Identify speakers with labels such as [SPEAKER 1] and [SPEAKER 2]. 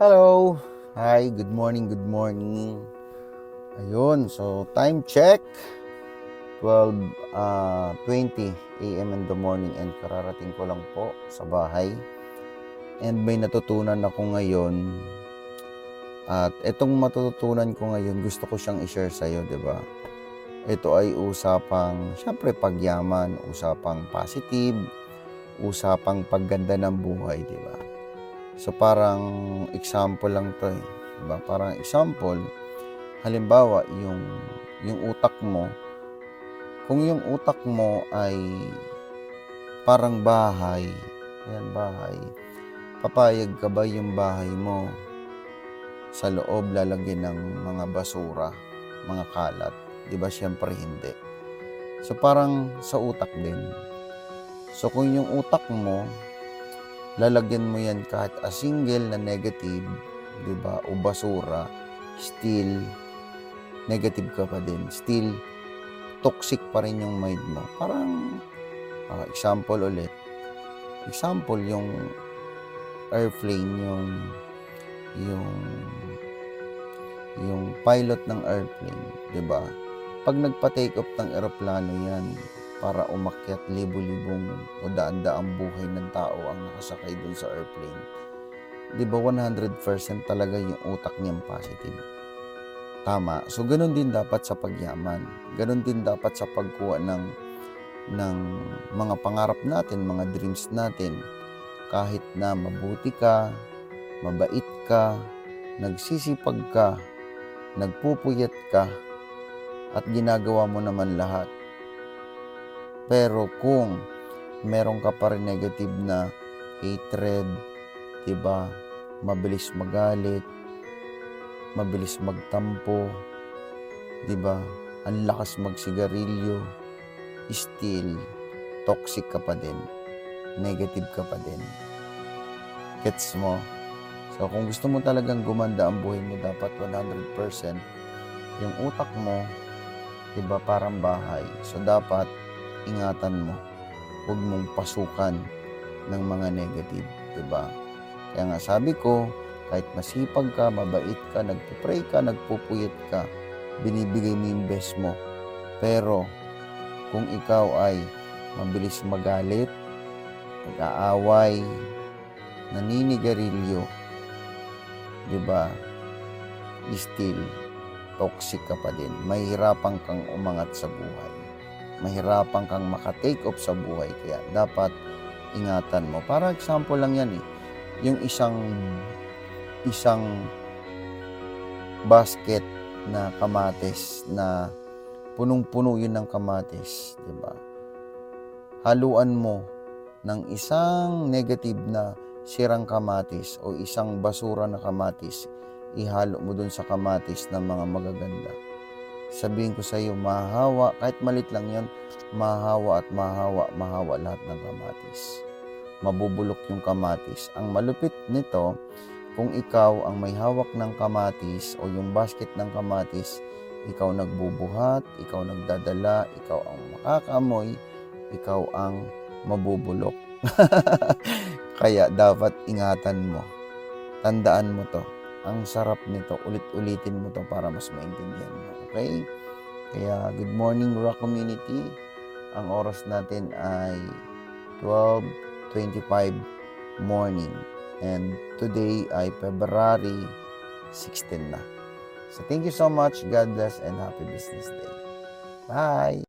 [SPEAKER 1] Hello! Hi, good morning, good morning. Ayun, so time check. 12, uh, 20 a.m. in the morning and kararating ko lang po sa bahay. And may natutunan ako ngayon. At itong matututunan ko ngayon, gusto ko siyang i-share sa'yo, di ba? Ito ay usapang, syempre, pagyaman, usapang positive, usapang pagganda ng buhay, di ba? So parang example lang 'to eh. Diba? Parang example, halimbawa yung yung utak mo kung yung utak mo ay parang bahay, ayan bahay. Papayag ka ba yung bahay mo sa loob lalagyan ng mga basura, mga kalat? 'Di ba? Syempre hindi. So parang sa utak din. So kung yung utak mo lalagyan mo yan kahit a single na negative, di ba, o basura, still, negative ka pa din. Still, toxic pa rin yung mind mo. Parang, ah, example ulit. Example, yung airplane, yung, yung, yung pilot ng airplane, di ba? Pag nagpa-take off ng eroplano yan, para umakyat libo-libong o daan-daang buhay ng tao ang nakasakay dun sa airplane. Di ba 100% talaga yung utak niyang positive? Tama. So, ganun din dapat sa pagyaman. Ganun din dapat sa pagkuha ng, ng mga pangarap natin, mga dreams natin. Kahit na mabuti ka, mabait ka, nagsisipag ka, nagpupuyat ka, at ginagawa mo naman lahat pero kung meron ka pa rin negative na hatred, 'di ba? Mabilis magalit, mabilis magtampo, 'di ba? Ang lakas magsigarilyo, still toxic ka pa din. Negative ka pa din. Gets mo? So kung gusto mo talagang gumanda ang buhay mo, dapat 100% yung utak mo, 'di ba, parang bahay. So dapat ingatan mo. Huwag mong pasukan ng mga negative, 'di ba? Kaya nga sabi ko, kahit masipag ka, mabait ka, nagpo-pray ka, nagpupuyat ka, binibigay mo yung best mo. Pero kung ikaw ay mabilis magalit, nag-aaway, naninigarilyo, 'di ba? Still toxic ka pa din. Mahirapan kang umangat sa buhay mahirapan kang makatake off sa buhay. Kaya dapat ingatan mo. Para example lang yan eh. Yung isang isang basket na kamatis na punong-puno yun ng kamatis, di ba? Haluan mo ng isang negative na sirang kamatis o isang basura na kamatis, ihalo mo dun sa kamatis ng mga magaganda sabihin ko sa iyo, mahahawa, kahit malit lang yon, mahahawa at mahahawa, mahahawa lahat ng kamatis. Mabubulok yung kamatis. Ang malupit nito, kung ikaw ang may hawak ng kamatis o yung basket ng kamatis, ikaw nagbubuhat, ikaw nagdadala, ikaw ang makakamoy, ikaw ang mabubulok. Kaya dapat ingatan mo. Tandaan mo to ang sarap nito. Ulit-ulitin mo to para mas maintindihan mo. Okay? Kaya good morning Rock Community. Ang oras natin ay 12.25 morning. And today ay February 16 na. So thank you so much. God bless and happy business day. Bye!